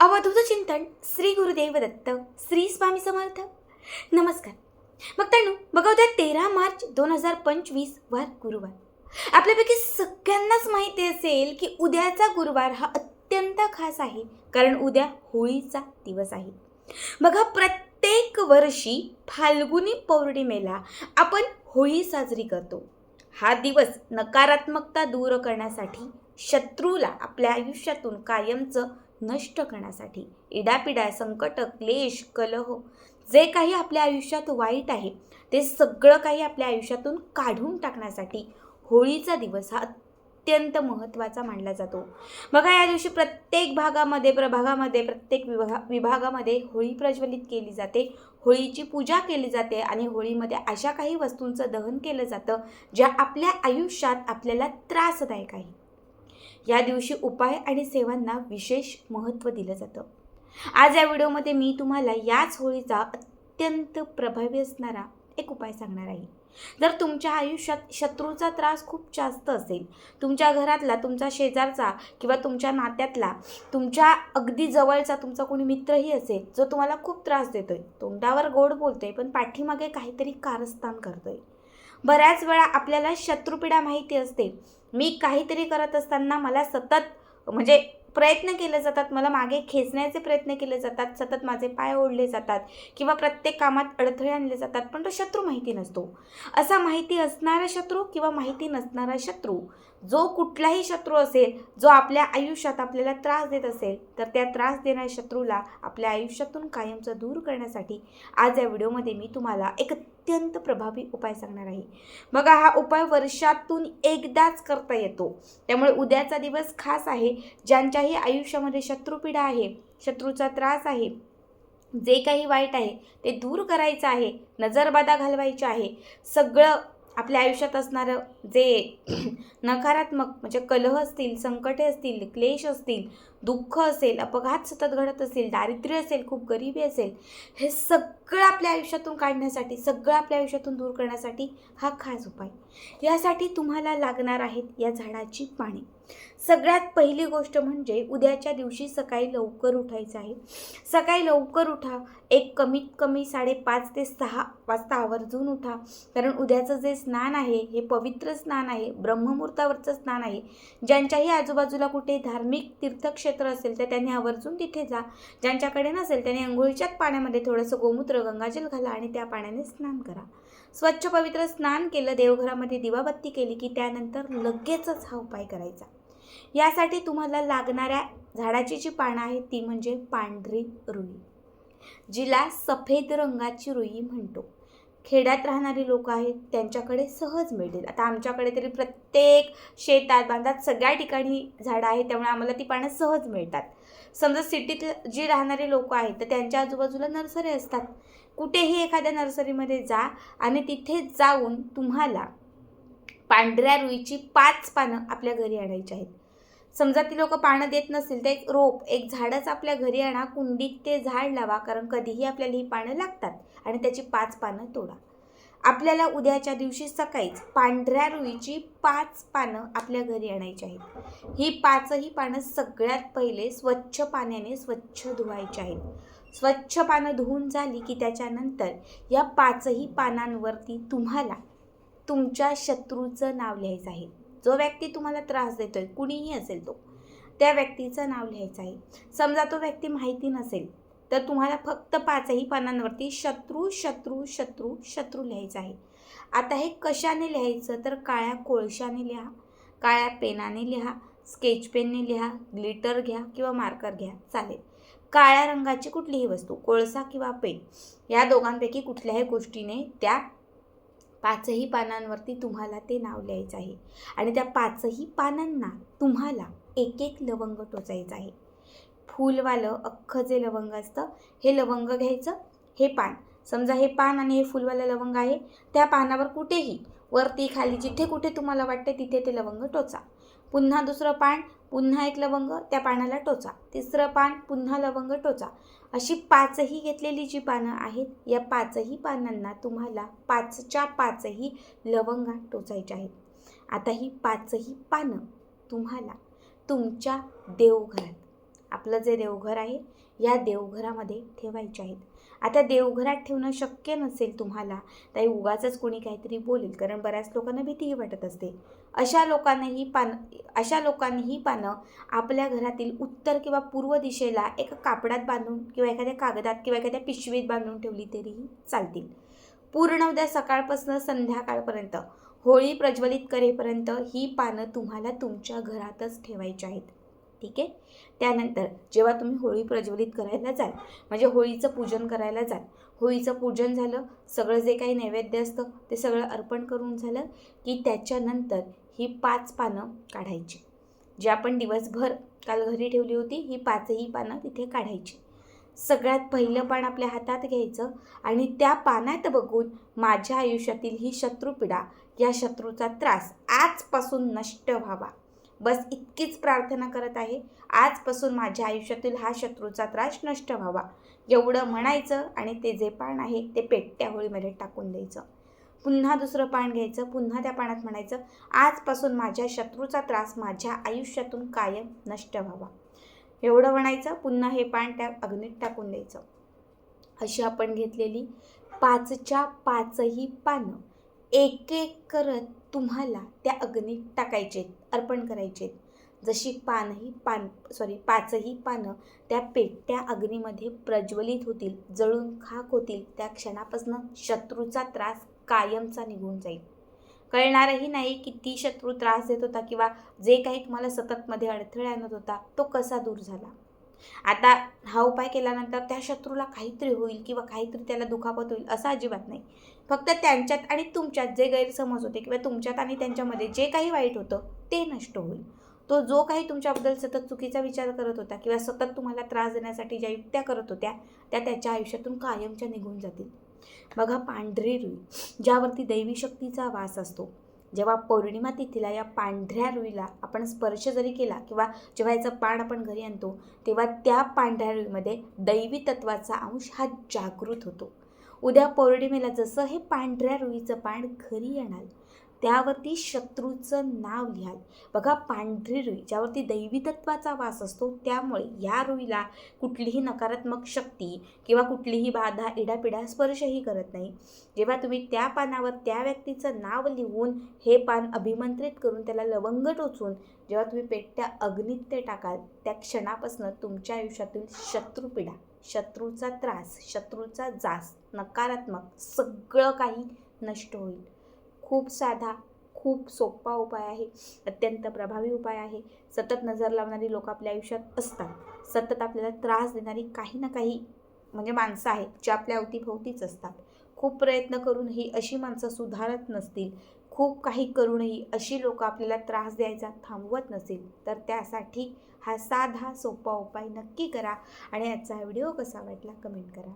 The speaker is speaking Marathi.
अवधूत चिंतन श्री गुरुदेव दत्त श्री स्वामी समर्थ. नमस्कार. भक्तांनो बघा उद्या तेरा मार्च दोन हजार पंचवीस वार गुरुवार. आपल्यापैकी सगळ्यांनाच माहिती असेल की उद्याचा गुरुवार हा अत्यंत खास आहे कारण उद्या होळीचा दिवस आहे. बघा प्रत्येक वर्षी फाल्गुनी पौर्णिमेला आपण होळी साजरी करतो. हा दिवस नकारात्मकता दूर करण्यासाठी शत्रूला आपल्या आयुष्यातून कायमचं नष्ट करण्यासाठी. इडापिडा संकट क्लेश कलह जे काही आपल्या आयुष्यात वाईट आहे ते सगळं काही आपल्या आयुष्यातून काढून टाकण्यासाठी होळीचा दिवस हा अत्यंत महत्त्वाचा मानला जातो. बघा या दिवशी प्रत्येक भागामध्ये प्रभागामध्ये प्रत्येक विभागा विभागामध्ये होळी प्रज्वलित केली जाते. होळीची पूजा केली जाते आणि होळीमध्ये अशा काही वस्तूंचं दहन केलं जातं ज्या आपल्या आयुष्यात आपल्याला त्रासदायक आहे. या दिवशी उपाय आणि सेवांना विशेष महत्त्व दिलं जातं. आज या व्हिडिओमध्ये मी तुम्हाला याच होळीचा अत्यंत प्रभावी असणारा एक उपाय सांगणार आहे. जर तुमच्या आयुष्यात शत्रूचा त्रास खूप जास्त असेल तुमच्या घरातला तुमचा शेजारचा किंवा तुमच्या नात्यातला तुमच्या अगदी जवळचा तुमचा कोणी मित्रही असेल जो तुम्हाला खूप त्रास देतोय तोंडावर गोड बोलतोय पण पाठीमागे काहीतरी कारस्थान करतोय. बऱ्याच वेळा आपल्याला शत्रुपीडा माहिती असते मी काहीतरी करत असताना मला सतत म्हणजे प्रयत्न केले जातात मला मागे खेचण्याचे प्रयत्न केले जातात सतत माझे पाय ओढले जातात किंवा प्रत्येक कामात अडथळे आणले जातात पण तो शत्रू माहिती नसतो. असा माहिती असणारा शत्रू किंवा माहिती नसणारा शत्रू जो कुठलाही शत्रू असेल जो आपल्या आयुष्यात आपल्याला त्रास देत असेल तर त्या त्रास देणाऱ्या शत्रूला आपल्या आयुष्यातून कायमचं दूर करण्यासाठी आज या व्हिडिओमध्ये मी तुम्हाला एक अत्यंत प्रभावी उपाय सांगणार आहे. बघा हा उपाय वर्षातून एकदाच करता येतो. त्यामुळे उद्याचा दिवस खास आहे. ज्यांच्याही आयुष्यामध्ये शत्रुपीडा आहे शत्रूचा त्रास आहे जे काही वाईट आहे ते दूर करायचं आहे नजरबाधा घालवायची आहे सगळं आपल्या आयुष्यात असणारं जे नकारात्मक म्हणजे कलह असतील संकटे असतील क्लेश असतील दुःख असेल अपघात सतत घडत असेल दारिद्र्य असेल खूप गरिबी असेल हे सगळं आपल्या आयुष्यातून काढण्यासाठी सगळं आपल्या आयुष्यातून दूर करण्यासाठी हा खास उपाय. यासाठी तुम्हाला लागणार आहेत या झाडाची पाने. सगळ्यात पहिली गोष्ट म्हणजे उद्याच्या दिवशी सकाळी लवकर उठायचं आहे. सकाळी लवकर उठा. एक कमीत कमी साडेपाच ते सहा वाजता आवर्जून उठा. कारण उद्याचं जे स्नान आहे हे पवित्र स्नान आहे ब्रह्ममुहूर्तावरचं स्नान आहे. ज्यांच्याही आजूबाजूला कुठे धार्मिक तीर्थक्षेत्र असेल तर त्यांनी आवर्जून तिथे जा. ज्यांच्याकडे नसेल त्यांनी अंघोळीच्याच पाण्यामध्ये थोडंसं गोमूत्र गंगाजल घाला आणि त्या पाण्याने स्नान करा. स्वच्छ पवित्र स्नान केलं देवघरामध्ये दिवाबत्ती केली की त्यानंतर लगेचच हा उपाय करायचा. यासाठी तुम्हाला लागणाऱ्या झाडाची जी पानं आहेत ती म्हणजे पांढरी रुई. जिला सफेद रंगाची रुई म्हणतो. खेड्यात राहणारी लोक आहेत त्यांच्याकडे सहज मिळतील. आता आमच्याकडे तरी प्रत्येक शेतात बांधात सगळ्या ठिकाणी झाडं आहेत त्यामुळे आम्हाला ती पानं सहज मिळतात. समजा सिटीत जी राहणारी लोक आहेत तर त्यांच्या आजूबाजूला नर्सरी असतात. कुठेही एखाद्या नर्सरीमध्ये जा आणि तिथे जाऊन तुम्हाला पांढऱ्या रुईची पाच पानं आपल्या घरी आणायची आहेत. समजा ती लोक पानं देत नसतील तर एक रोप एक झाडच आपल्या घरी आणा कुंडीत ते झाड लावा कारण कधीही आपल्याला ही पानं लागतात आणि त्याची पाच पानं तोडा. आपल्याला उद्याच्या दिवशी सकाळीच पांढऱ्या रुईची पाच पानं आपल्या घरी आणायची आहेत. ही पाचही पानं सगळ्यात पहिले स्वच्छ पाण्याने स्वच्छ धुवायची आहेत. स्वच्छ पानं धुवून झाली की त्याच्यानंतर या पाचही पानांवरती तुम्हाला तुमच्या शत्रूचं नाव लिहायचं आहे. जो व्यक्ती तुम्हाला त्रास देतोय कुणीही असेल तो त्या व्यक्तीचं नाव लिहायचं आहे. समजा तो व्यक्ती माहिती नसेल तर तुम्हाला फक्त पाचही पानांवरती शत्रू शत्रू शत्रू शत्रू लिहायचं आहे. आता हे कशाने लिहायचं? तर काळ्या कोळशाने लिहा काळ्या पेनाने लिहा स्केच पेनने लिहा ग्लिटर घ्या किंवा मार्कर घ्या चालेल. काळ्या रंगाची कुठलीही वस्तू कोळसा किंवा पेन या दोघांपैकी कुठल्याही गोष्टीने त्या पाचही पानांवरती तुम्हाला ते नाव लिहायचं आहे. आणि त्या पाचही पानांना तुम्हाला एक एक लवंग टोचायचं आहे. फूलवालं अख्खं जे लवंग असतं हे लवंग घ्यायचं हे पान. समजा हे पान आणि हे फुलवालं लवंग आहे त्या पानावर कुठेही वरती खाली जिथे कुठे तुम्हाला वाटते तिथे ते लवंग टोचा. पुन्हा दुसरं पान पुन्हा एक लवंग त्या पानाला टोचा. तिसरं पान पुन्हा लवंग टोचा. अशी पाचही घेतलेली जी पानं आहेत या पाचही पानांना तुम्हाला पाचच्या पाचही लवंगा टोचायच्या आहेत. आता ही पाचही पानं तुम्हाला तुमच्या देवघरात आपलं जे देवघर आहे या देवघरामध्ये ठेवायचे आहेत. आता देवघरात ठेवणं शक्य नसेल तुम्हाला तर उगाचंच कोणी काहीतरी बोलेल कारण बऱ्याच लोकांना भीतीही वाटत असते. अशा लोकांनाही पान अशा लोकांनी ही पानं आपल्या घरातील उत्तर किंवा पूर्व दिशेला एका कापडात बांधून किंवा एखाद्या कागदात किंवा एखाद्या पिशवीत बांधून ठेवली तरीही चालतील. पूर्ण उद्या सकाळपासून संध्याकाळपर्यंत होळी प्रज्वलित करेपर्यंत ही पानं तुम्हाला तुमच्या घरातच ठेवायची आहेत. ठीक आहे? त्यानंतर जेव्हा तुम्ही होळी प्रज्वलित करायला जाल म्हणजे होळीचं पूजन करायला जाल होळीचं पूजन झालं सगळं जे काही नैवेद्य असतं ते सगळं अर्पण करून झालं की त्याच्यानंतर ही पाच पानं काढायची. जी आपण दिवसभर काल घरी ठेवली होती ही पाचही पानं तिथे काढायची. सगळ्यात पहिलं पान आपल्या हातात घ्यायचं आणि त्या पानात बघून माझ्या आयुष्यातील ही शत्रुपिडा या शत्रूचा त्रास आजपासून नष्ट व्हावा. बस इतकीच प्रार्थना करत आहे. आजपासून माझ्या आयुष्यातील हा शत्रूचा त्रास नष्ट व्हावा. एवढं म्हणायचं आणि ते जे पान आहे ते पेटत्या होळीमध्ये टाकून द्यायचं. पुन्हा दुसरं पान घ्यायचं पुन्हा त्या पाण्यात म्हणायचं. आजपासून माझ्या शत्रूचा त्रास माझ्या आयुष्यातून कायम नष्ट व्हावा. एवढं म्हणायचं पुन्हा हे पान त्या अग्नीत टाकून द्यायचं. अशी आपण घेतलेली पाचच्या पाचही पानं. एक एक करत तुम्हाला त्या अग्नीत टाकायचे अर्पण करायचे जशी पानही पान सॉरी पाचही पानं त्या पेटत्या अग्नीमध्ये प्रज्वलित होतील जळून खाक होतील त्या क्षणापासून शत्रूचा त्रास कायमचा निघून जाईल. कळणारही नाही की ती शत्रू त्रास देत होता किंवा जे काही तुम्हाला सतत मध्ये अडथळे आणत होता तो कसा दूर झाला. आता हा उपाय केल्यानंतर त्या शत्रूला काहीतरी होईल किंवा काहीतरी त्याला दुखापत होईल असं अजिबात नाही. फक्त त्यांच्यात आणि तुमच्यात जे गैरसमज होते किंवा तुमच्यात आणि त्यांच्यामध्ये जे काही वाईट होतं ते नष्ट होईल. तो जो काही तुमच्याबद्दल सतत चुकीचा विचार करत होता किंवा सतत तुम्हाला त्रास देण्यासाठी ज्या युक्त्या करत होत्या त्या त्याच्या आयुष्यातून कायमच्या निघून जातील. बघा पांढरी रुई ज्यावरती दैवी शक्तीचा वास असतो. जेव्हा पौर्णिमा तिथीला या पांढऱ्या रुईला आपण स्पर्श जरी केला किंवा जेव्हा याचं पान आपण घरी आणतो तेव्हा त्या पांढऱ्या रुईमध्ये दैवी तत्वाचा अंश हा जागृत होतो. उद्या पौर्णिमेला जसं हे पांढऱ्या रुईचं पान घरी आणाल त्यावरती शत्रूचं नाव लिहाल. बघा पांढरी रुई ज्यावरती दैवी तत्वाचा वास असतो त्यामुळे या रुईला कुठलीही नकारात्मक शक्ती किंवा कुठलीही बाधा इडापिडा स्पर्शही करत नाही. जेव्हा तुम्ही त्या पानावर त्या व्यक्तीचं नाव लिहून हे पान अभिमंत्रित करून त्याला लवंग टोचून जेव्हा तुम्ही पेटत्या अग्नीत ते टाकाल त्या क्षणापासून तुमच्या आयुष्यातील शत्रुपिडा शत्रूचा त्रास शत्रूचा जास नकारात्मक सगळं काही नष्ट होईल. खूप साधा खूप सोपा उपाय आहे. अत्यंत प्रभावी उपाय आहे. सतत नजर लावणारी लोक आपल्या आयुष्यात असतात. सतत आपल्याला त्रास देणारी काही ना काही म्हणजे माणसं आहेत जी आपल्या अवतीभोवतीच असतात. खूप प्रयत्न करूनही अशी माणसं सुधारत नसतील. खूप काही करूनही अशी लोक आपल्याला त्रास द्यायचा थांबवत नसेल तर त्यासाठी हा साधा सोपा उपाय नक्की करा. आणि याचा व्हिडिओ कसा वाटला कमेंट करा.